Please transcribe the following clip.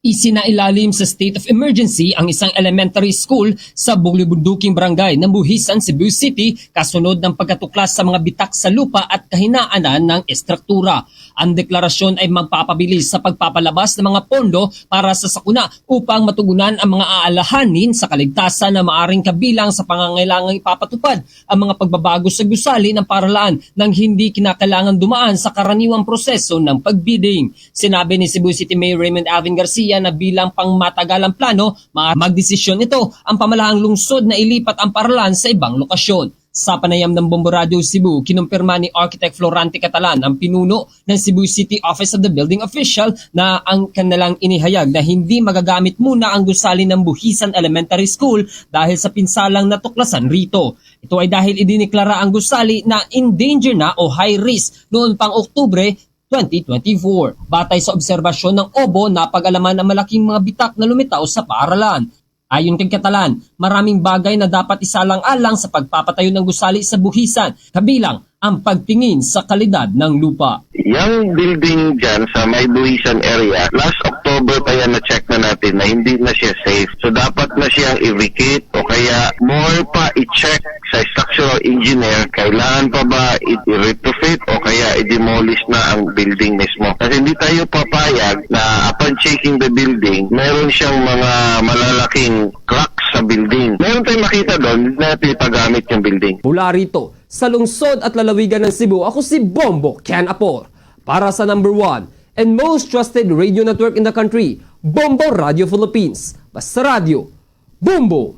Isinailalim sa state of emergency ang isang elementary school sa Bulibunduking Barangay ng Buhisan, Cebu City kasunod ng pagkatuklas sa mga bitak sa lupa at kahinaanan ng estruktura. Ang deklarasyon ay magpapabilis sa pagpapalabas ng mga pondo para sa sakuna upang matugunan ang mga aalahanin sa kaligtasan na maaring kabilang sa pangangailangang ipapatupad ang mga pagbabago sa gusali ng paralaan nang hindi kinakailangan dumaan sa karaniwang proseso ng pagbidding. Sinabi ni Cebu City Mayor Raymond Alvin Garcia na bilang pangmatagalang plano, magdesisyon ito ang pamalahang lungsod na ilipat ang paralan sa ibang lokasyon. Sa panayam ng Bombo Radio Cebu, kinumpirma ni Architect Florante Catalan ang pinuno ng Cebu City Office of the Building Official na ang kanilang inihayag na hindi magagamit muna ang gusali ng Buhisan Elementary School dahil sa pinsalang natuklasan rito. Ito ay dahil idiniklara ang gusali na in danger na o high risk noon pang Oktubre 2024. Batay sa obserbasyon ng OBO, napag-alaman ang malaking mga bitak na lumitaw sa paaralan. Ayon kay Catalan, maraming bagay na dapat isalang-alang sa pagpapatayo ng gusali sa buhisan, kabilang ang pagtingin sa kalidad ng lupa. Yung building dyan sa may Buhisan area, last October pa yan na-check na natin na hindi na siya safe. So dapat na siyang i-vacate o kaya more pa i-check sa structural engineer, kailangan pa ba i-retrofit o kaya i-demolish na ang building mismo. Kasi hindi tayo papayag na upon checking the building, meron siyang mga malalaking cracks sa building. Meron tayong makita doon, hindi natin ipagamit yung building. Mula rito, sa lungsod at lalawigan ng Cebu, ako si Bombo Ken Apor. Para sa number one and most trusted radio network in the country, Bombo Radio Philippines. Basta Radio, Bombo!